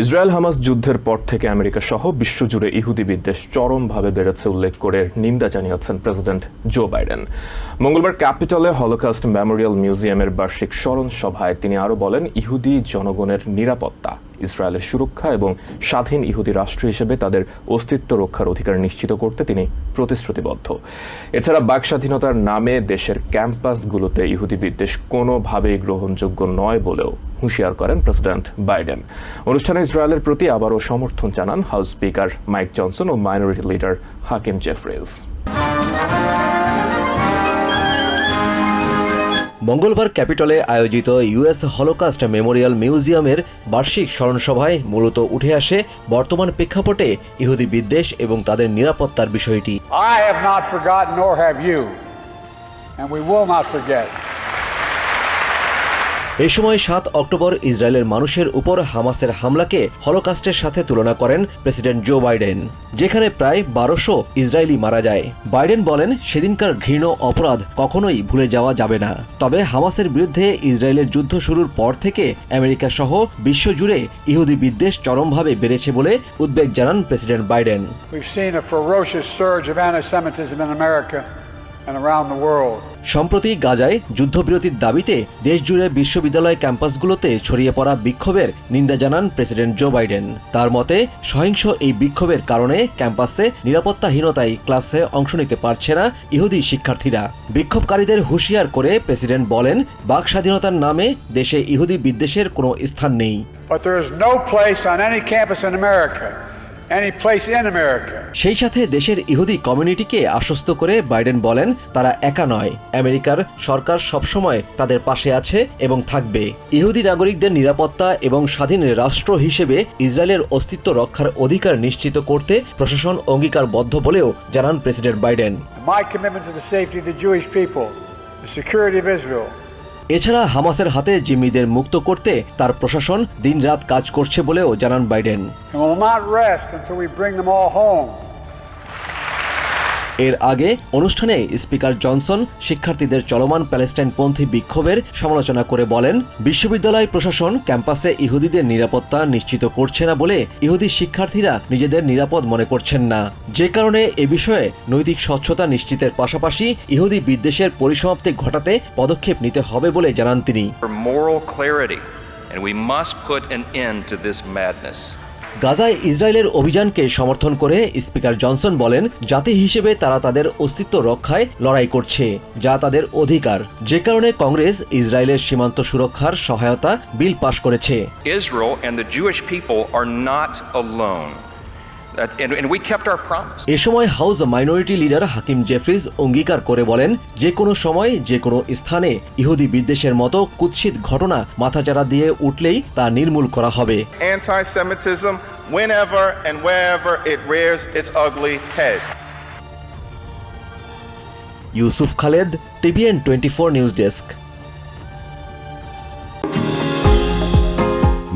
Israel Hamas যুদ্ধের পর থেকে আমেরিকা সহ বিশ্বজুড়ে ইহুদি বিদ্বেষ চরমভাবে বেড়েছে উল্লেখ করে নিন্দা জানিয়েছেন প্রেসিডেন্ট জো বাইডেন। মঙ্গলবার ক্যাপিটলে হলোকাস্ট মেমোরিয়াল মিউজিয়ামের বার্ষিক স্মরণ সভায় তিনি আরও বলেন, ইহুদি জনগণের নিরাপত্তা, ইসরায়েলের সুরক্ষা এবং স্বাধীন ইহুদি রাষ্ট্র হিসেবে তাদের অস্তিত্ব রক্ষার অধিকার নিশ্চিত করতে তিনি প্রতিশ্রুতিবদ্ধ। এছাড়া বাক স্বাধীনতার নামে দেশের ক্যাম্পাসগুলোতে ইহুদি বিদ্বেষ কোনোভাবেই গ্রহণযোগ্য নয় বলেও হুঁশিয়ার করেন প্রেসিডেন্ট বাইডেন অনুষ্ঠানে ইসরায়েলের প্রতি আবারও সমর্থন জানান হাউস স্পিকার মাইক জনসন ও মাইনরিটি লিডার হাকিম জেফ্রিজ মঙ্গলবার ক্যাপিটলে আয়োজিত ইউএস হলোকাস্ট মেমোরিয়াল মিউজিয়ামের বার্ষিক স্মরণসভায় মূলত উঠে আসে বর্তমান প্রেক্ষাপটে ইহুদি বিদ্বেষ এবং তাদের নিরাপত্তার বিষয়টি I have not forgotten, nor have you, and we will not forget. এ সময় সাত অক্টোবর ইসরায়েলের মানুষের উপর হামাসের হামলাকে হলোকাস্টের সাথে তুলনা করেন প্রেসিডেন্ট জো বাইডেন, যেখানে প্রায় বারোশো ইসরায়েলি মারা যায়। বাইডেন বলেন, সেদিনকার ঘৃণ অপরাধ কখনোই ভুলে যাওয়া যাবে না। তবে হামাসের বিরুদ্ধে ইসরায়েলের যুদ্ধ শুরুর পর থেকে আমেরিকা সহ বিশ্বজুড়ে ইহুদি বিদ্বেষ চরমভাবে বেড়েছে বলে উদ্বেগ জানান president Biden. We've seen a ferocious surge of anti Semitism in America. And around the world. সম্প্রতি গাজায় যুদ্ধবিরতির দাবিতে দেশজুড়ে বিশ্ববিদ্যালয় ক্যাম্পাসগুলোতে ছড়িয়ে পড়া বিক্ষোভের নিন্দা জানান প্রেসিডেন্ট জো বাইডেন। তার মতে সহিংস এই বিক্ষোভের কারণে ক্যাম্পাসে নিরাপত্তাহীনতায় ক্লাসে অংশ নিতে পারছে না ইহুদি শিক্ষার্থীরা। বিক্ষোভকারীদের হুঁশিয়ার করে প্রেসিডেন্ট বলেন বাক স্বাধীনতার নামে দেশে ইহুদি বিদ্বেষের কোনো স্থান নেই। But there is no place on any campus in America, সেই সাথে দেশের ইহুদি কমিউনিটিকে আশ্বস্ত করে বাইডেন বলেন তারা একা নয়। আমেরিকার সরকার সবসময় তাদের পাশে আছে এবং থাকবে। ইহুদি নাগরিকদের নিরাপত্তা এবং স্বাধীন রাষ্ট্র হিসেবে ইসরায়েলের অস্তিত্ব রক্ষার অধিকার নিশ্চিত করতে প্রশাসন অঙ্গীকারবদ্ধ বলেও জানান president Biden. My commitment to the safety of the Jewish people, the security of Israel, এছাড়া হামাসের হাতে জিম্মিদের মুক্ত করতে তার প্রশাসন দিনরাত কাজ করছে বলেও জানান বাইডেন। এর আগে অনুষ্ঠানে স্পিকার জনসন শিক্ষার্থীদের চলমান প্যালেস্টাইনপন্থী বিক্ষোভের সমালোচনা করে বলেন, বিশ্ববিদ্যালয় প্রশাসন ক্যাম্পাসে ইহুদিদের নিরাপত্তা নিশ্চিত করছে না বলে ইহুদি শিক্ষার্থীরা নিজেদের নিরাপদ মনে করছেন না যে কারণে এ বিষয়ে নৈতিক স্বচ্ছতা নিশ্চিতের পাশাপাশি ইহুদি বিদ্বেষের পরিসমাপ্তি ঘটাতে পদক্ষেপ নিতে হবে বলে জানান তিনি and we must put an end to this madness. গাজায় ইসরায়েলের অভিযানকে সমর্থন করে স্পিকার জনসন বলেন, জাতি হিসেবে তারা তাদের অস্তিত্ব রক্ষায় লড়াই করছে, যা তাদের অধিকার যে কারণে কংগ্রেস ইসরায়েলের সীমান্ত সুরক্ষার সহায়তা বিল পাশ করেছে Israel and the Jewish people are not alone. এ সময় house minority leader Hakeem Jeffries অঙ্গীকার করে বলেন যে কোনো সময় যে কোনো স্থানে ইহুদি বিদ্বেষের মতো কুৎসিত ঘটনা মাথাচাড়া দিয়ে উঠলেই তা নির্মূল করা হবে। Anti Semitism whenever and wherever it rears its ugly head. Yusuf Khaled TVN twenty four news desk.